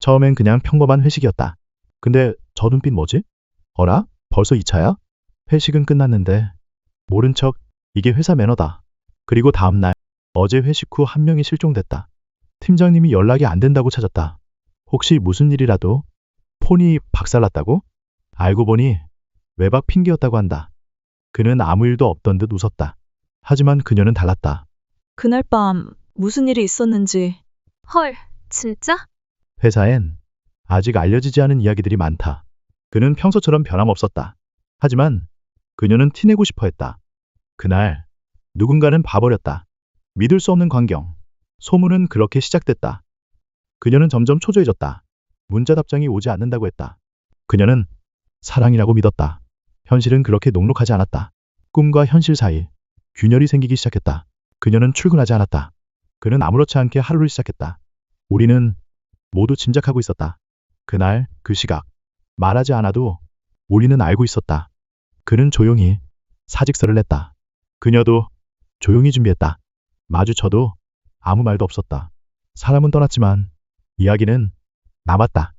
처음엔 그냥 평범한 회식이었다. 근데 저 눈빛 뭐지? 어라? 벌써 2차야? 회식은 끝났는데 모른 척 이게 회사 매너다. 그리고 다음날 어제 회식 후 한 명이 실종됐다. 팀장님이 연락이 안 된다고 찾았다. 혹시 무슨 일이라도 폰이 박살났다고? 알고 보니 외박 핑계였다고 한다. 그는 아무 일도 없던 듯 웃었다. 하지만 그녀는 달랐다. 그날 밤 무슨 일이 있었는지 헐, 진짜? 회사엔 아직 알려지지 않은 이야기들이 많다. 그는 평소처럼 변함없었다. 하지만 그녀는 티내고 싶어 했다. 그날 누군가는 봐버렸다. 믿을 수 없는 광경. 소문은 그렇게 시작됐다. 그녀는 점점 초조해졌다. 문자 답장이 오지 않는다고 했다. 그녀는 사랑이라고 믿었다. 현실은 그렇게 녹록하지 않았다. 꿈과 현실 사이 균열이 생기기 시작했다. 그녀는 출근하지 않았다. 그는 아무렇지 않게 하루를 시작했다. 우리는 모두 짐작하고 있었다. 그날 그 시각 말하지 않아도 우리는 알고 있었다. 그는 조용히 사직서를 냈다. 그녀도 조용히 준비했다. 마주쳐도 아무 말도 없었다. 사람은 떠났지만 이야기는 남았다.